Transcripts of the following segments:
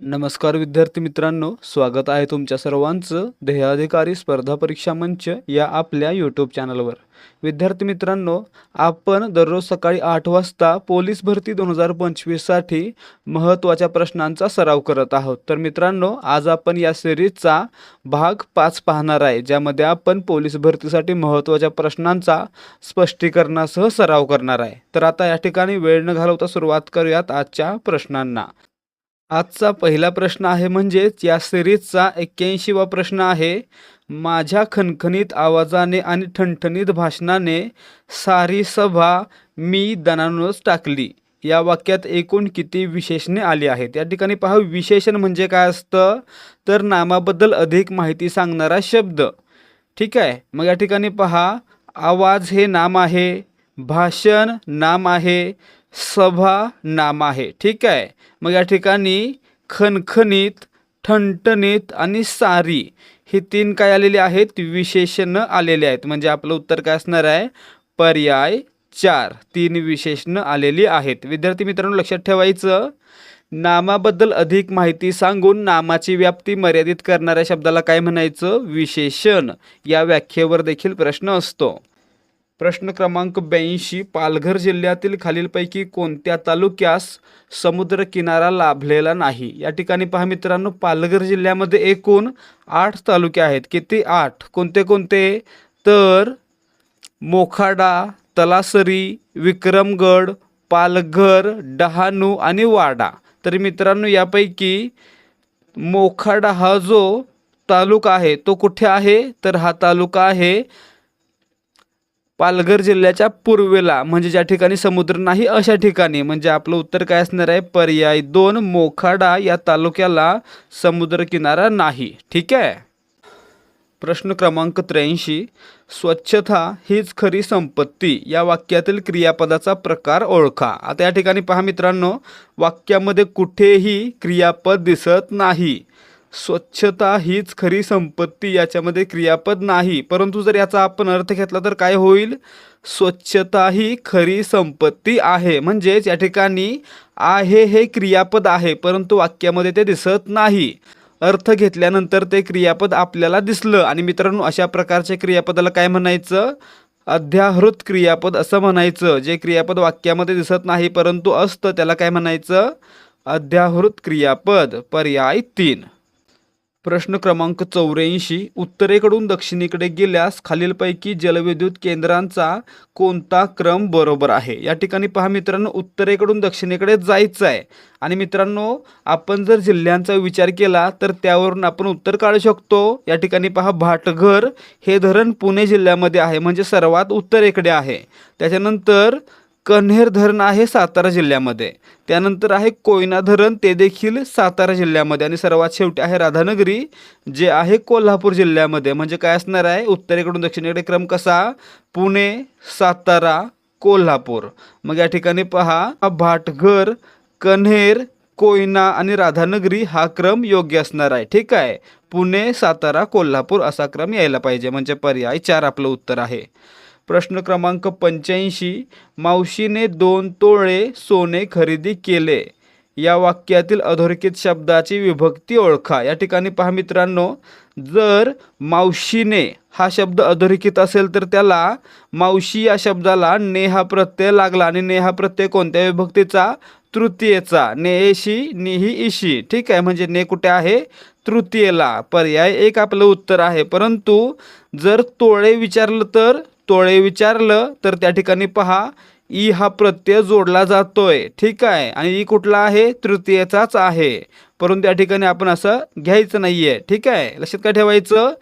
नमस्कार विद्यार्थी मित्रांनो स्वागत आहे तुमच्या सर्वांचं ध्येयाधिकारी स्पर्धा परीक्षा मंच या आपल्या यूट्यूब चॅनलवर विद्यार्थी मित्रांनो आपण दररोज सकाळी आठ वाजता पोलीस भरती दोन हजार पंचवीससाठी महत्त्वाच्या प्रश्नांचा सराव करत आहोत. तर मित्रांनो आज आपण या सिरीजचा भाग पाच पाहणार आहे ज्यामध्ये आपण पोलीस भरतीसाठी महत्त्वाच्या प्रश्नांचा स्पष्टीकरणासह सराव करणार आहे. तर आता या ठिकाणी वेळ न घालवता सुरुवात करूयात आजच्या प्रश्नांना. आजचा पहिला प्रश्न आहे म्हणजेच या सिरीजचा एक्क्याऐंशीवा प्रश्न आहे. माझ्या खणखणीत आवाजाने आणि ठणठणीत भाषणाने सारी सभा मी दणानूनच टाकली. या वाक्यात एकूण किती विशेषणे आली आहेत? या ठिकाणी पहा विशेषण म्हणजे काय असतं? तर नामाबद्दल अधिक माहिती सांगणारा शब्द. ठीक आहे? मग या ठिकाणी पहा आवाज हे नाम आहे भाषण नाम आहे सभा नाम आहे. ठीक आहे? मग या ठिकाणी खणखणीत ठणठणीत आणि सारी ही तीन काय आलेली आहेत? विशेषणं आलेली आहेत. म्हणजे आपलं उत्तर काय असणार आहे? पर्याय चार. तीन विशेषणं आलेली आहेत. विद्यार्थी मित्रांनो लक्षात ठेवायचं. नामाबद्दल अधिक माहिती सांगून नामाची व्याप्ती मर्यादित करणाऱ्या शब्दाला काय म्हणायचं? विशेषण. या व्याख्येवर देखील प्रश्न असतो. प्रश्न क्रमांक ब्याऐंशी पालघर जिल्ह्यातील खालीलपैकी कोणत्या तालुक्यास समुद्र किनारा लाभलेला नाही? या ठिकाणी पहा मित्रांनो पालघर जिल्ह्यामध्ये एकूण आठ तालुके आहेत. किती? आठ. कोणते कोणते? तर मोखाडा तलासरी विक्रमगड पालघर डहाणू आणि वाडा. तर मित्रांनो यापैकी मोखाडा हा जो तालुका आहे तो कुठे आहे? तर हा तालुका आहे पालघर जिल्ह्याच्या पूर्वेला म्हणजे ज्या ठिकाणी समुद्र नाही अशा ठिकाणी. म्हणजे आपलं उत्तर काय असणार आहे? पर्याय दोन मोखाडा या तालुक्याला समुद्रकिनारा नाही. ठीक आहे? प्रश्न क्रमांक त्र्याऐंशी स्वच्छता हीच खरी संपत्ती. या वाक्यातील क्रियापदाचा प्रकार ओळखा. आता या ठिकाणी पहा मित्रांनो वाक्यामध्ये कुठेही क्रियापद दिसत नाही. स्वच्छता हीच खरी संपत्ती याच्यामध्ये क्रियापद नाही. परंतु जर याचा आपण अर्थ घेतला तर काय होईल? स्वच्छता ही खरी संपत्ती आहे. म्हणजेच या ठिकाणी आहे हे क्रियापद आहे परंतु वाक्यामध्ये ते दिसत नाही. अर्थ घेतल्यानंतर ते क्रियापद आपल्याला दिसलं. आणि मित्रांनो अशा प्रकारच्या क्रियापदाला काय म्हणायचं? अध्याहृत क्रियापद असं म्हणायचं. जे क्रियापद वाक्यामध्ये दिसत नाही परंतु असतं त्याला काय म्हणायचं? अध्याहृत क्रियापद. पर्याय तीन. प्रश्न क्रमांक चौऱ्याऐंशी उत्तरेकडून दक्षिणेकडे गेल्यास खालीलपैकी जलविद्युत केंद्रांचा कोणता क्रम बरोबर आहे? या ठिकाणी पहा मित्रांनो उत्तरेकडून दक्षिणेकडे जायचं आहे आणि मित्रांनो आपण जर जिल्ह्यांचा विचार केला तर त्यावरून आपण उत्तर काढू शकतो. या ठिकाणी पहा भाटघर हे धरण पुणे जिल्ह्यामध्ये आहे म्हणजे सर्वात उत्तरेकडे आहे. त्याच्यानंतर कन्हेर धरण आहे सातारा जिल्ह्यामध्ये. त्यानंतर आहे कोयना धरण ते देखील सातारा जिल्ह्यामध्ये. आणि सर्वात शेवटी आहे राधानगरी जे आहे कोल्हापूर जिल्ह्यामध्ये. म्हणजे काय असणार आहे? उत्तरेकडून दक्षिणेकडे क्रम कसा? पुणे सातारा कोल्हापूर. मग या ठिकाणी पहा भाटघर कन्हेर कोयना आणि राधानगरी हा क्रम योग्य असणार आहे. ठीक आहे? पुणे सातारा कोल्हापूर असा क्रम यायला पाहिजे. म्हणजे पर्याय चार आपलं उत्तर आहे. प्रश्न क्रमांक पंच्याऐंशी मावशीने दोन तोळे सोने खरेदी केले. या वाक्यातील अधोरेखित शब्दाची विभक्ती ओळखा. या ठिकाणी पहा मित्रांनो जर मावशीने हा शब्द अधोरेखित असेल तर त्याला मावशी या शब्दाला ने हा प्रत्यय लागला आणि ने हा प्रत्यय कोणत्या विभक्तीचा? तृतीयेचा. नेशी निही इशी. ठीक आहे म्हणजे ने कुठे आहे? तृतीयेला. पर्याय एक आपलं उत्तर आहे. परंतु जर तोळे विचारलं तर तोळे विचारलं तर त्या ठिकाणी पहा ई हा प्रत्यय जोडला जातोय. ठीक आहे. आणि ई कुठला आहे? तृतीयेचाच आहे. परंतु त्या ठिकाणी आपण असं घ्यायचं नाही आहे ठीक आहे? लक्षात काय ठेवायचं?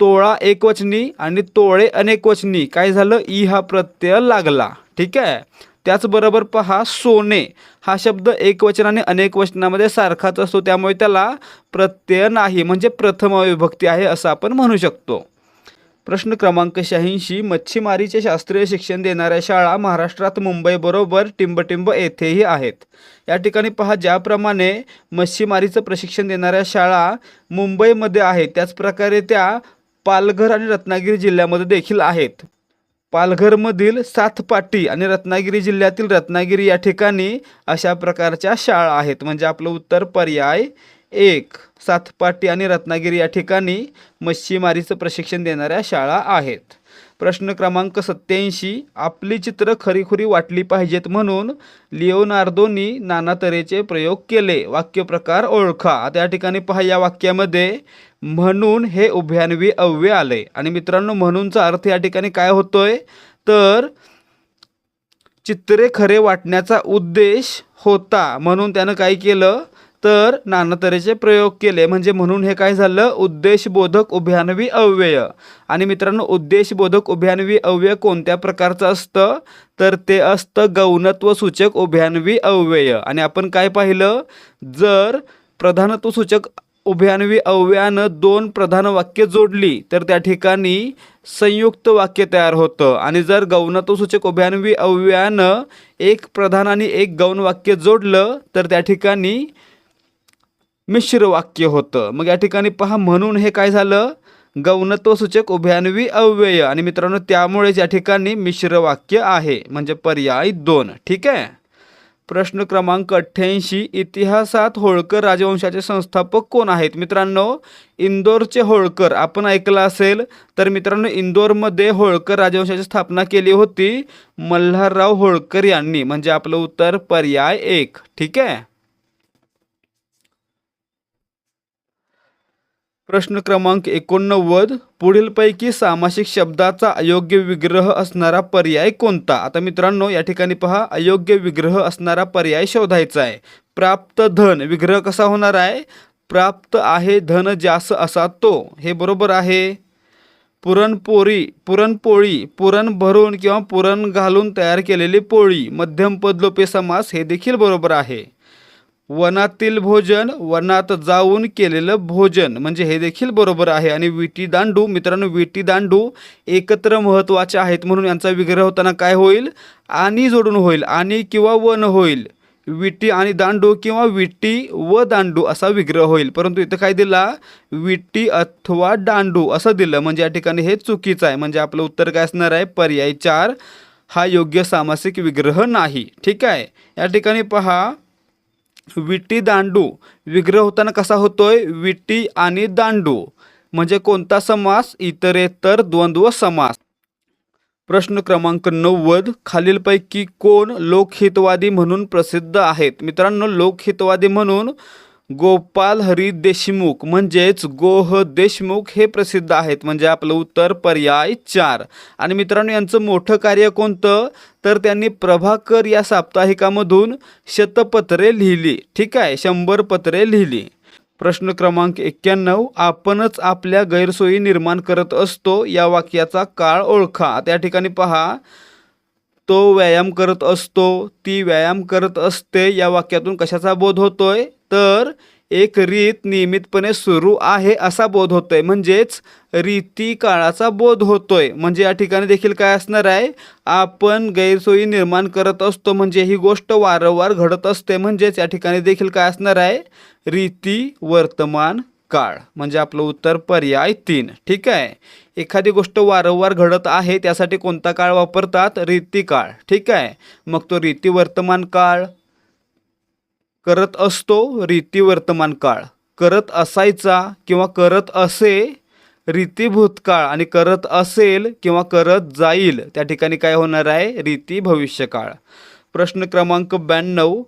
तोळा एकवचनी आणि तोळे अनेकवचनी. काय झालं? ई हा प्रत्यय लागला. ठीक आहे? त्याचबरोबर पहा सोने. हा शब्द एकवचन आणि अनेक वचनामध्ये सारखाच असतो. त्यामुळे त्याला प्रत्यय नाही म्हणजे प्रथम विभक्ती आहे असं आपण म्हणू शकतो. प्रश्न क्रमांक शहाऐंशी मच्छीमारीचे शास्त्रीय शिक्षण देणाऱ्या शाळा महाराष्ट्रात मुंबईबरोबर टिंबटिंब येथेही आहेत. या ठिकाणी पहा ज्याप्रमाणे मच्छीमारीचं प्रशिक्षण देणाऱ्या शाळा मुंबईमध्ये आहेत त्याचप्रकारे त्या पालघर आणि रत्नागिरी जिल्ह्यामध्ये देखील आहेत. पालघरमधील सातपाटी आणि रत्नागिरी जिल्ह्यातील रत्नागिरी या ठिकाणी अशा प्रकारच्या शाळा आहेत. म्हणजे आपलं उत्तर पर्याय एक सातपाटी आणि रत्नागिरी या ठिकाणी मच्छीमारीचं प्रशिक्षण देणाऱ्या शाळा आहेत. प्रश्न क्रमांक सत्याऐंशी आपली चित्र खरीखुरी वाटली पाहिजेत म्हणून लिओनार्दोनी नाना तऱ्हेचे प्रयोग केले. वाक्यप्रकार ओळखा. आता या ठिकाणी पहा या वाक्यामध्ये म्हणून हे उभ्यान्वी अव्य आले. आणि मित्रांनो म्हणूनचा अर्थ या ठिकाणी काय होतोय? तर चित्रे खरे वाटण्याचा उद्देश होता. म्हणून त्यानं काय केलं? तर नाना तऱ्हेचे प्रयोग केले. म्हणजे म्हणून हे काय झालं? उद्देशबोधक उभ्यानवी अव्यय. आणि मित्रांनो उद्देशबोधक उभ्यानवी अव्यय कोणत्या प्रकारचं असतं? तर ते असतं गौणत्व सूचक उभ्यानवी अव्यय. आणि आपण काय पाहिलं? जर प्रधानत्व सूचक उभयान्वी अव्ययानं दोन प्रधान वाक्य जोडली तर त्या ठिकाणी संयुक्त वाक्य तयार होतं. आणि जर गौणत्वसूचक उभयान्वी अव्ययानं एक प्रधान आणि एक गौण वाक्य जोडलं तर त्या ठिकाणी मिश्र वाक्य होतं. मग या ठिकाणी पहा म्हणून हे काय झालं? गौणत्वसूचक उभ्यान्वी अव्यय. आणि मित्रांनो त्यामुळेच या ठिकाणी मिश्र वाक्य आहे. म्हणजे पर्याय दोन. ठीक आहे? प्रश्न क्रमांक अठ्ठ्याऐंशी इतिहासात होळकर राजवंशाचे संस्थापक कोण आहेत? मित्रांनो इंदोरचे होळकर. आपण ऐकलं असेल तर मित्रांनो इंदोरमध्ये होळकर राजवंशाची स्थापना केली होती. मल्हारराव होळकर यांनी. म्हणजे आपलं उत्तर पर्याय एक. ठीक आहे? प्रश्न क्रमांक एकोणनव्वद. पुढीलपैकी सामासिक शब्दाचा अयोग्य विग्रह असणारा पर्याय कोणता? आता मित्रांनो या ठिकाणी पहा. अयोग्य विग्रह असणारा पर्याय शोधायचा आहे. प्राप्त धन. विग्रह कसा होणार आहे? प्राप्त आहे धन जास असा तो. हे बरोबर आहे. पुरणपोळी पुरणपोळी पुरण भरून किंवा पुरण घालून तयार केलेली पोळी मध्यम पदलोपे समास हे देखील बरोबर आहे. वनातील भोजन वनात जाऊन केलेलं भोजन. म्हणजे हे देखील बरोबर आहे. आणि विटी दांडू मित्रांनो विटी दांडू एकत्र महत्त्वाचे आहेत म्हणून यांचा विग्रह होताना काय होईल? आणि जोडून होईल. आणि किंवा वन होईल. विटी आणि दांडू किंवा विटी व दांडू असा विग्रह होईल. परंतु इथं काय दिला? विटी अथवा दांडू असं दिलं. म्हणजे या ठिकाणी हे चुकीचं आहे. म्हणजे आपलं उत्तर काय असणार आहे? पर्याय चार. हा योग्य सामासिक विग्रह नाही. ठीक आहे? या ठिकाणी पहा. विटी दांडू. विग्रह होताना कसा होतोय? विटी आणि दांडू. म्हणजे कोणता समास? इतरेतर द्वंद्व समास. प्रश्न क्रमांक नव्वद. खालीलपैकी कोण लोकहितवादी म्हणून प्रसिद्ध आहेत? मित्रांनो लोकहितवादी म्हणून गोपाल हरी देशमुख म्हणजेच गोह देशमुख हे प्रसिद्ध आहेत. म्हणजे आपलं उत्तर पर्याय चार. आणि मित्रांनो यांचं मोठं कार्य कोणतं? तर त्यांनी प्रभाकर या साप्ताहिकामधून शतपत्रे लिहिली. ठीक आहे शंभर पत्रे लिहिली. प्रश्न क्रमांक एक्क्याण्णव आपणच आपल्या गैरसोयी निर्माण करत असतो या वाक्याचा काळ ओळखा. त्या ठिकाणी पहा तो व्यायाम करत असतो ती व्यायाम करत असते या वाक्यातून कशाचा बोध होतोय? तर एक रीत नियमितपणे सुरू आहे असा बोध होतोय. म्हणजेच रीती काळाचा बोध होतोय. म्हणजे या ठिकाणी देखील काय असणार आहे? आपण गैरसोयी निर्माण करत असतो म्हणजे ही गोष्ट वारंवार घडत असते. म्हणजेच या ठिकाणी देखील काय असणार आहे? रीती वर्तमान काळ. म्हणजे आपलं उत्तर पर्याय तीन. ठीक आहे? एखादी गोष्ट वारंवार घडत आहे त्यासाठी कोणता काळ वापरतात? रीती काळ. ठीक आहे? मग तो रीती वर्तमान काळ करत असतो रीती वर्तमान काळ. करत असायचा किंवा करत असे रीती भूतकाळ आणि करत असेल किंवा करत जाईल त्या ठिकाणी काय होणार आहे? रीती भविष्यकाळ. प्रश्न क्रमांक ब्याण्णव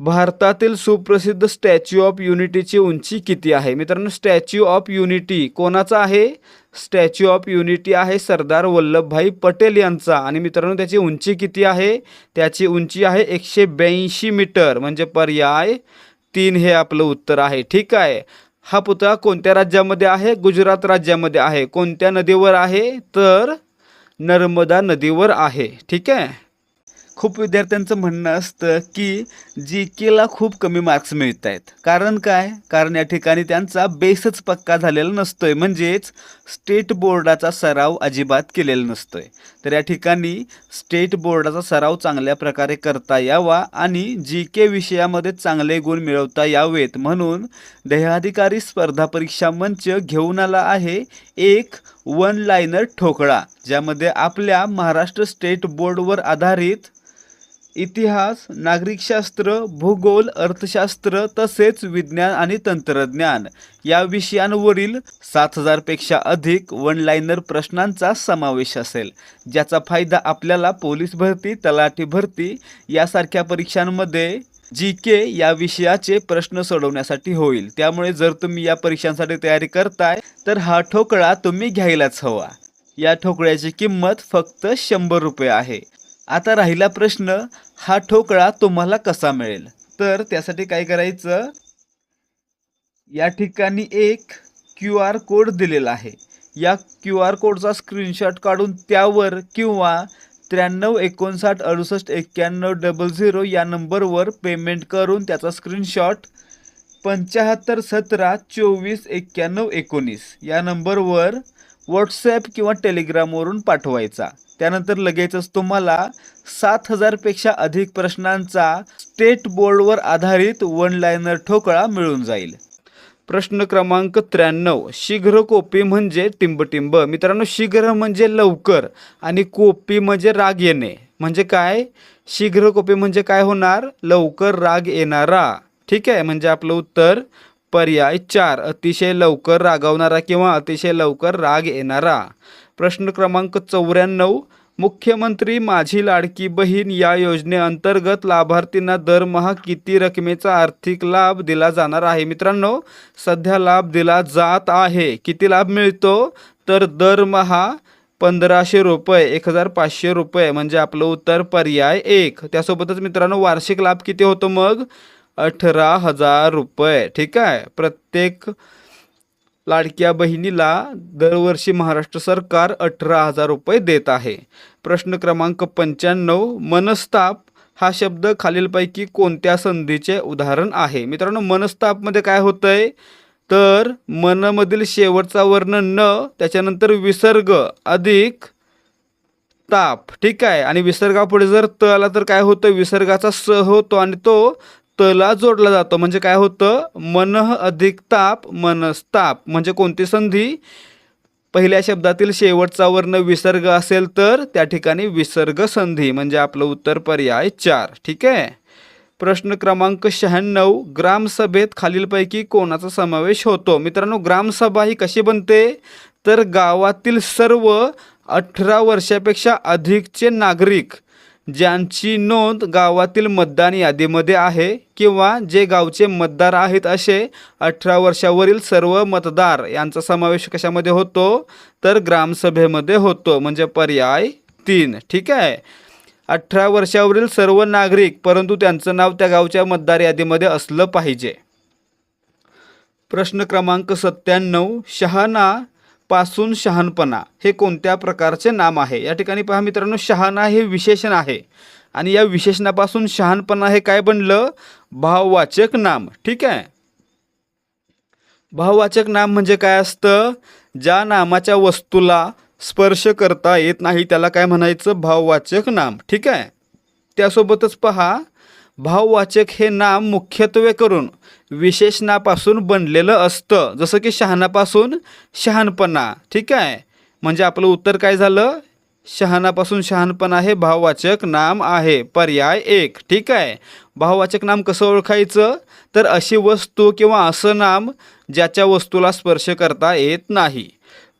भारतातील सुप्रसिद्ध स्टॅच्यू ऑफ युनिटीची उंची किती आहे? मित्रांनो स्टॅच्यू ऑफ युनिटी कोणाचा आहे? स्टॅच्यू ऑफ युनिटी आहे सरदार वल्लभभाई पटेल यांचा. आणि मित्रांनो त्याची उंची किती आहे? त्याची उंची आहे एकशे ब्याऐंशी मीटर. म्हणजे पर्याय तीन हे आपलं उत्तर आहे. ठीक आहे. हा पुतळा कोणत्या राज्यामध्ये आहे? गुजरात राज्यामध्ये आहे. कोणत्या नदीवर आहे? तर नर्मदा नदीवर आहे. ठीक आहे. खूप विद्यार्थ्यांचं म्हणणं असतं की जी केला खूप कमी मार्क्स मिळत आहेत कारण काय? कारण या ठिकाणी त्यांचा बेसच पक्का झालेला नसतोय. म्हणजेच स्टेट बोर्डाचा सराव अजिबात केलेला नसतोय. तर या ठिकाणी स्टेट बोर्डाचा सराव चांगल्या प्रकारे करता यावा आणि जी के विषयामध्ये चांगले गुण मिळवता यावेत. म्हणून देहाधिकारी स्पर्धा परीक्षा मंच घेऊन आला आहे एक वन लाईनर ठोकळा ज्यामध्ये आपल्या महाराष्ट्र स्टेट बोर्डवर आधारित इतिहास नागरिकशास्त्र भूगोल अर्थशास्त्र तसेच विज्ञान आणि तंत्रज्ञान. या विषयांवरील सात हजारपेक्षा अधिक वन लाईनर प्रश्नांचा समावेश असेल. ज्याचा फायदा आपल्याला पोलीस भरती तलाठी भरती यासारख्या परीक्षांमध्ये जी के या विषयाचे प्रश्न सोडवण्यासाठी होईल. त्यामुळे जर तुम्ही या परीक्षांसाठी तयारी करताय तर हा ठोकळा तुम्ही घ्यायलाच हवा. या ठोकळ्याची किंमत फक्त शंभर रुपये आहे. आता राहिला प्रश्न हा ठोकळा तुम्हाला कसा मिळेल? तर त्यासाठी काय करायचं? या ठिकाणी एक क्यू आर कोड दिलेला आहे. या क्यू आर कोडचा स्क्रीनशॉट काढून त्यावर किंवा त्र्याण्णव एकोणसाठ अडुसष्ट एक्क्याण्णव डबल झिरो या नंबरवर पेमेंट करून त्याचा स्क्रीनशॉट पंच्याहत्तर सतरा चोवीस एक्क्याण्णव एकोणीस या नंबरवर व्हॉट्सॲप किंवा टेलिग्रामवरून पाठवायचा. त्यानंतर लगेचच तुम्हाला सात हजारपेक्षा अधिक प्रश्नांचा स्टेट बोर्डवर आधारित वन लायनर ठोकळा मिळून जाईल. प्रश्न क्रमांक त्र्याण्णव. शीघ्र कोपी म्हणजे टिंबटिंब. मित्रांनो शीघ्र म्हणजे लवकर आणि कोपी म्हणजे राग येणे. म्हणजे काय? शीघ्र कोपी म्हणजे काय होणार? लवकर राग येणारा. ठीक आहे? म्हणजे आपलं उत्तर पर्याय चार अतिशय लवकर रागावणारा किंवा अतिशय लवकर राग येणारा. प्रश्न क्रमांक चौऱ्याण्णव मुख्यमंत्री माझी लाडकी बहीण या योजनेअंतर्गत लाभार्थींना दरमहा किती रकमेचा आर्थिक लाभ दिला जाणार आहे? मित्रांनो सध्या लाभ दिला जात आहे. किती लाभ मिळतो? तर दरमहा पंधराशे रुपये एक हजार पाचशे रुपये. म्हणजे आपलं उत्तर पर्याय एक. त्यासोबतच मित्रांनो वार्षिक लाभ किती होतो मग? अठरा हजार रुपये. ठीक आहे? प्रत्येक लाडक्या बहिणीला दरवर्षी महाराष्ट्र सरकार अठरा हजार रुपये देत आहे. प्रश्न क्रमांक पंच्याण्णव मनस्ताप हा शब्द खालीलपैकी कोणत्या संधीचे उदाहरण आहे? मित्रांनो मनस्तापमध्ये काय होतंय? तर मनमधील शेवटचा वर्ण न त्याच्यानंतर विसर्ग अधिक ताप. ठीक आहे? आणि विसर्गापुढे जर त आला तर काय होतं? विसर्गाचा स होतो आणि तो तला जोडला जातो. म्हणजे काय होतं? मनः अधिक ताप मनस्ताप. म्हणजे कोणती संधी? पहिल्या शब्दातील शेवटचा वर्ण विसर्ग असेल तर त्या ठिकाणी विसर्ग संधी. म्हणजे आपलं उत्तर पर्याय चार. ठीक आहे? प्रश्न क्रमांक शहाण्णव. ग्रामसभेत खालीलपैकी कोणाचा समावेश होतो? मित्रांनो ग्रामसभा ही कशी बनते? तर गावातील सर्व अठरा वर्षापेक्षा अधिकचे नागरिक ज्यांची नोंद गावातील मतदान यादीमध्ये आहे किंवा जे गावचे मतदार आहेत असे अठरा वर्षावरील सर्व मतदार यांचा समावेश कशामध्ये होतो? तर ग्रामसभेमध्ये होतो म्हणजे पर्याय तीन. ठीक आहे? अठरा वर्षावरील सर्व नागरिक परंतु त्यांचं नाव त्या गावच्या मतदार यादीमध्ये असलं पाहिजे. प्रश्न क्रमांक सत्त्याण्णव शहाणा पासून शहाणपणा हे कोणत्या प्रकारचे नाम आहे? या ठिकाणी पहा मित्रांनो शहाणा हे विशेषण आहे. आणि या विशेषणापासून शहाणपणा हे काय बनलं? भाववाचक नाम. ठीक आहे? भाववाचक नाम म्हणजे काय असतं? ज्या नामाच्या वस्तूला स्पर्श करता येत नाही त्याला काय म्हणायचं? भाववाचक नाम. ठीक आहे? त्यासोबतच पहा भाववाचक हे नाम मुख्यत्वे करून विशेषणापासून बनलेलं असतं. जसं की शहाणापासून शहाणपणा. ठीक आहे? म्हणजे आपलं उत्तर काय झालं? शहाणापासून शहाणपणा हे भाववाचक नाम आहे. पर्याय एक. ठीक आहे? भाववाचक नाम कसं ओळखायचं? तर अशी वस्तू किंवा असं नाम ज्याच्या वस्तूला स्पर्श करता येत नाही.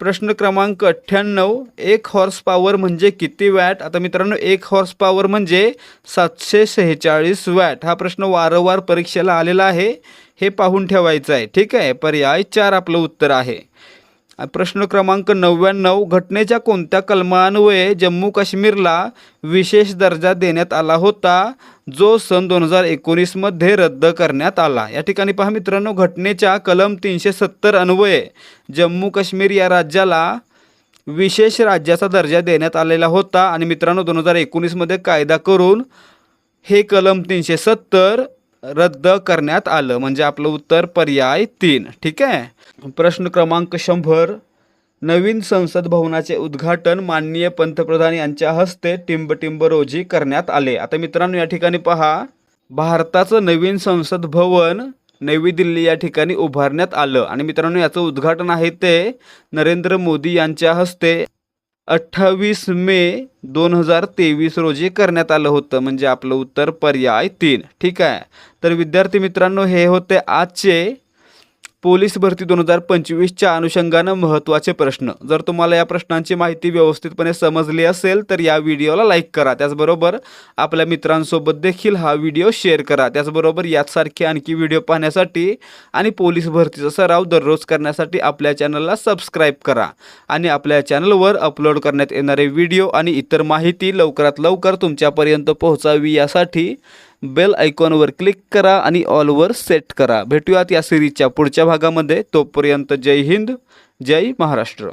प्रश्न क्रमांक अठ्ठ्याण्णव एक हॉर्स पॉवर म्हणजे किती वॅट? आता मित्रांनो एक हॉर्स पॉवर म्हणजे सातशे सेहेचाळीस वॅट. हा प्रश्न वारंवार परीक्षेला आलेला आहे. हे पाहून ठेवायचं आहे. ठीक आहे? पर्याय चार आपलं उत्तर आहे. प्रश्न क्रमांक नव्याण्णव घटनेच्या कोणत्या कलमान्वये जम्मू काश्मीरला विशेष दर्जा देण्यात आला होता? जो सन दोन हजार एकोणीसमध्ये रद्द करण्यात आला. या ठिकाणी पहा मित्रांनो घटनेच्या कलम तीनशे सत्तर अन्वये जम्मू काश्मीर या राज्याला विशेष राज्याचा दर्जा देण्यात आलेला होता. आणि मित्रांनो दोन हजार एकोणीसमध्ये कायदा करून हे कलम तीनशे सत्तर रद्द करण्यात आलं. म्हणजे आपलं उत्तर पर्याय तीन. ठीक आहे? प्रश्न क्रमांक शंभर. नवीन संसद भवनाचे उद्घाटन माननीय पंतप्रधान यांच्या हस्ते टिंबटिंब रोजी करण्यात आले. आता मित्रांनो या ठिकाणी पहा. भारताचं नवीन संसद भवन नवी दिल्ली या ठिकाणी उभारण्यात आलं. आणि मित्रांनो याचं उद्घाटन आहे ते नरेंद्र मोदी यांच्या हस्ते अठ्ठावीस मे दोन हजार तेवीस रोजी करण्यात आलं होतं म्हणजे आपलं उत्तर पर्याय तीन. ठीक आहे? तर विद्यार्थी मित्रांनो हे होते आजचे पोलीस भरती दोन हजार पंचवीसच्या अनुषंगानं महत्त्वाचे प्रश्न. जर तुम्हाला या प्रश्नांची माहिती व्यवस्थितपणे समजली असेल तर या व्हिडिओला लाईक करा. त्याचबरोबर आपल्या मित्रांसोबत देखील हा व्हिडिओ शेअर करा. त्याचबरोबर याचसारखे आणखी व्हिडिओ पाहण्यासाठी आणि पोलीस भरतीचा सराव दररोज करण्यासाठी आपल्या चॅनलला सबस्क्राईब करा. आणि आपल्या चॅनलवर अपलोड करण्यात येणारे व्हिडिओ आणि इतर माहिती लवकरात लवकर तुमच्यापर्यंत पोहोचावी यासाठी बेल आयकॉनवर क्लिक करा आणि ऑलवर सेट करा. भेटूयात या सिरीजच्या पुढच्या भागामध्ये. तोपर्यंत जय हिंद जय महाराष्ट्र.